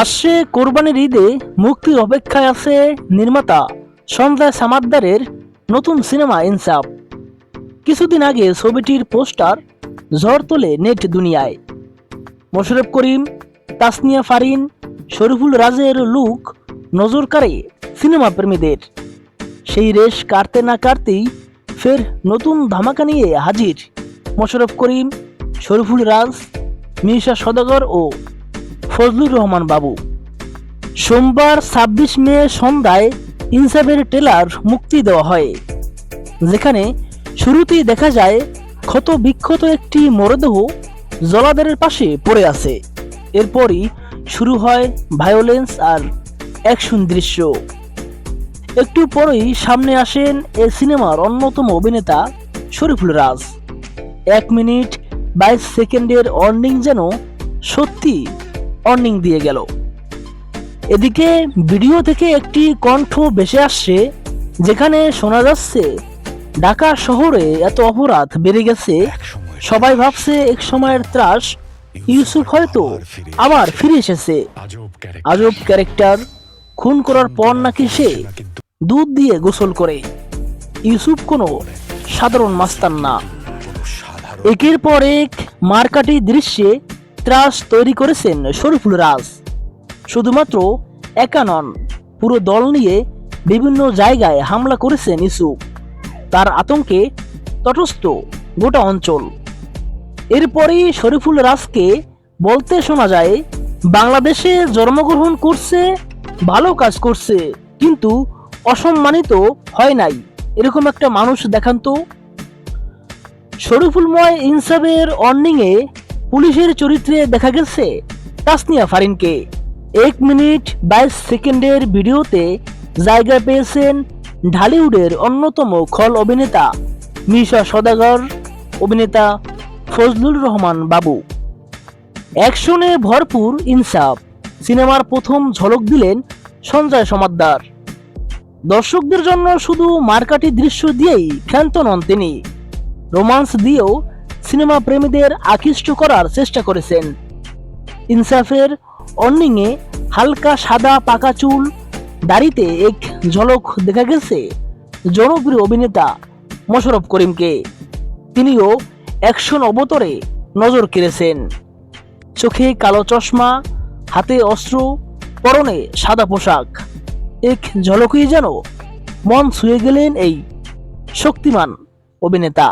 আসছে কোরবানির ঈদে মুক্তির অপেক্ষায় আছে নির্মাতা সঞ্জয় সামাদ্দারের নতুন সিনেমা ইনসাফ। কিছুদিন আগে ছবিটির পোস্টার ঝড় তোলে নেট দুনিয়ায়। মোশাররফ করিম, তাসনিয়া ফারিন, শরীফুল রাজের লুক নজর কাড়ে সিনেমা প্রেমীদের। সেই রেশ কাটতে না কাটতেই ফের নতুন ধামাকা নিয়ে হাজির। মোশরফ করিম, শরীফুল রাজ মির্জা সদাগর ও ফজলুর রহমান বাবু। সোমবার ছাব্বিশ মে সন্ধ্যায় ইনসাফের টেলার মুক্তি দেওয়া হয়। যেখানে শুরুতেই দেখা যায়, ক্ষত বিক্ষত একটি মরদেহ জলাধারের পাশে পড়ে আছে। এরপরই শুরু হয় ভায়োলেন্স আর অ্যাকশন দৃশ্য। একটু পরেই সামনে আসেন এ সিনেমার অন্যতম অভিনেতা শরীফুল রাজ। এক মিনিট বাইশ সেকেন্ডের অর্নিং যেন সত্যি অর্নিং দিয়ে গেল। এদিকে ভিডিও থেকে একটি কণ্ঠ ভেসে আসছে যেখানে শোনা যাচ্ছে ঢাকা শহরে এত অপরাধ বেড়ে গেছে সবাই ভাবছে এক সময়ের ত্রাস ইউসুফ হয়তো আবার ফিরে এসেছে। আজব ক্যারেক্টার খুন করার পর নাকি সে দুধ দিয়ে গোসল করে। ইউসুফ কোনো সাধারণ মাস্তান না। একের পর এক মারকাটি দৃশ্যে ত্রাস তৈরি করেছেন শরীফুল রাজ। শুধুমাত্র একা নন, পুরো দল নিয়ে বিভিন্ন জায়গায় হামলা করেছেন ইউসুফ। তার আতঙ্কে তটস্থ গোটা অঞ্চল। এরপরই শরীফুল রাজকে বলতে শোনা যায়, বাংলাদেশে জন্মগ্রহণ করছে, ভালো কাজ করছে, কিন্তু অসম্মানিত হয় নাই, এরকম একটা মানুষ দেখান তো। শরীফুলময় ইনসাফের অর্নিংয়ে পুলিশের চরিত্রে দেখা গেছে তাসনিয়া ফারিনকে। এক মিনিট বাইশ সেকেন্ডের ভিডিওতে জায়গা পেয়েছেন ঢালিউডের অন্যতম খল অভিনেতা মিশা সদাগর, অভিনেতা ফজলুর রহমান বাবু। অ্যাকশনে ভরপুর ইনসাফ, সিনেমার প্রথম ঝলক দিলেন সঞ্জয় সমাদ্দার। দর্শকদের জন্য শুধু মার্কাটি দৃশ্য দিয়েই ক্ষান্ত নন তিনি। রোমান্স দিয়েও সিনেমা প্রেমীদের আকৃষ্ট করার চেষ্টা করেছেন। ইনসাফের অর্নিংয়ে হালকা সাদা পাকা চুল, দাড়িতে এক ঝলক দেখা গেছে জনপ্রিয় অভিনেতা মোশাররফ করিমকে। তিনিও অ্যাকশন অবতরে নজর কেড়েছেন। চোখে কালো চশমা, হাতে অস্ত্র, পরনে সাদা পোশাক, এক ঝলকই যেন মন ছুঁয়ে গেলেন এই শক্তিমান অভিনেতা।